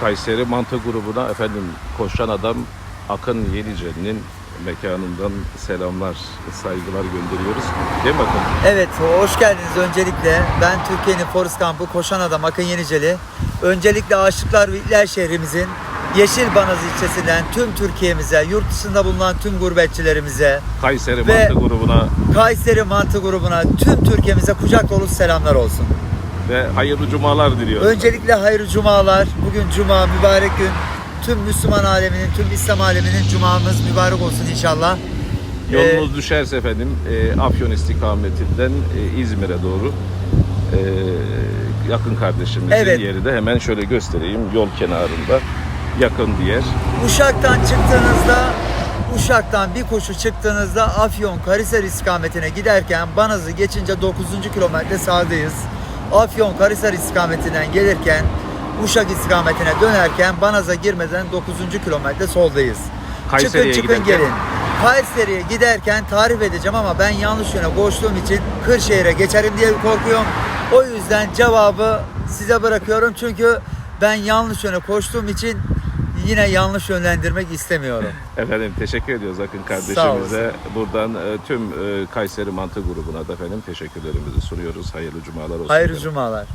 Kayseri Mantı grubuna efendim koşan adam Akın Yenice'nin mekanından selamlar, saygılar gönderiyoruz. Değil mi Akın? Evet, hoş geldiniz öncelikle. Ben Türkiye'nin Forest Kampı Koşan Adam Akın Yeniceli. Öncelikle Aşıklar ve İller şehrimizin Yeşilbanaz ilçesinden tüm Türkiye'mize, yurt dışında bulunan tüm gurbetçilerimize, Kayseri Mantı grubuna Kayseri Mantı grubuna, tüm Türkiye'mize kucak dolusu selamlar olsun. Ve hayırlı cumalar diliyoruz. Öncelikle hayırlı cumalar. Bugün cuma, mübarek gün. Tüm Müslüman aleminin, tüm İslam aleminin cumamız mübarek olsun inşallah. Ee, Yolunuz düşerse efendim e, Afyon istikametinden e, İzmir'e doğru e, yakın kardeşimizin Evet. yeri de hemen şöyle göstereyim yol kenarında yakın bir yer. Uşak'tan çıktığınızda Uşak'tan bir koşu çıktığınızda Afyon Karahisar istikametine giderken Banaz'ı geçince 9. kilometre sağdayız. Afyon Karahisar istikametinden gelirken Uşak istikametine dönerken Banaz'a girmeden 9. kilometre soldayız. Kayseri'ye çıkın çıkın giderken? gelin. Kayseri'ye giderken tarif edeceğim ama ben yanlış yöne koştuğum için Kırşehir'e geçerim diye korkuyorum. O yüzden cevabı size bırakıyorum çünkü ben yanlış yöne koştuğum için yine yanlış yönlendirmek istemiyorum. Efendim teşekkür ediyoruz Akın kardeşimize. Buradan e, tüm e, Kayseri Mantı grubuna da efendim teşekkürlerimizi sunuyoruz. Hayırlı cumalar olsun. Hayırlı efendim. cumalar.